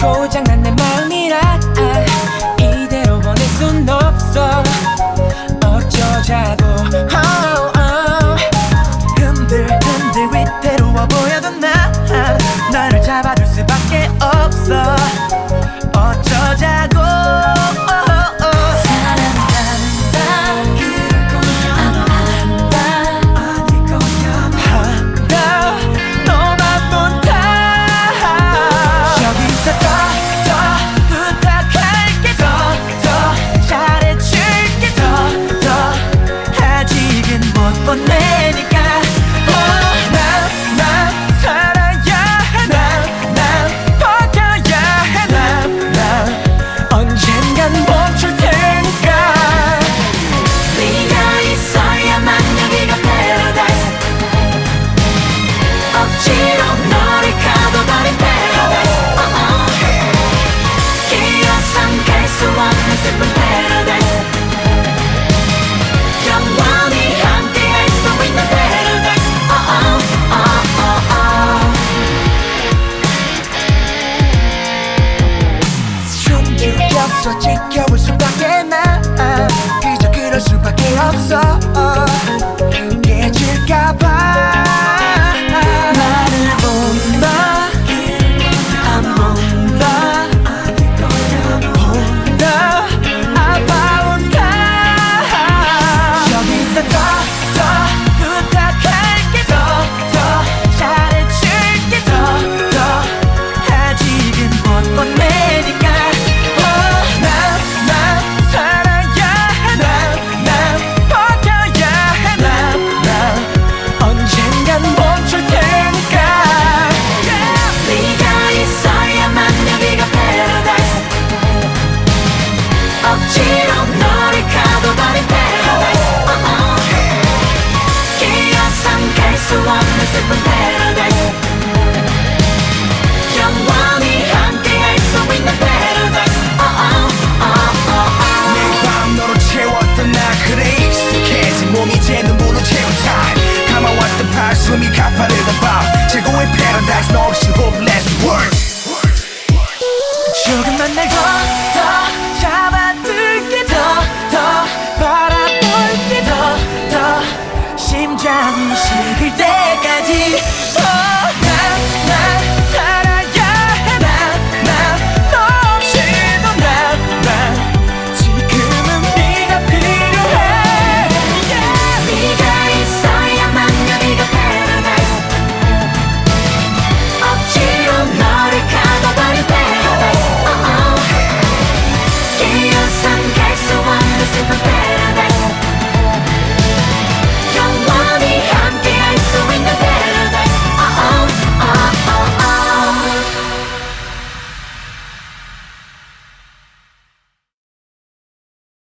고장난 내 마음이라 아, 이대로 보낼 순 없어. 지켜볼 수밖에 나. 아, 그저 그럴 수밖에 없어. 조금만 날더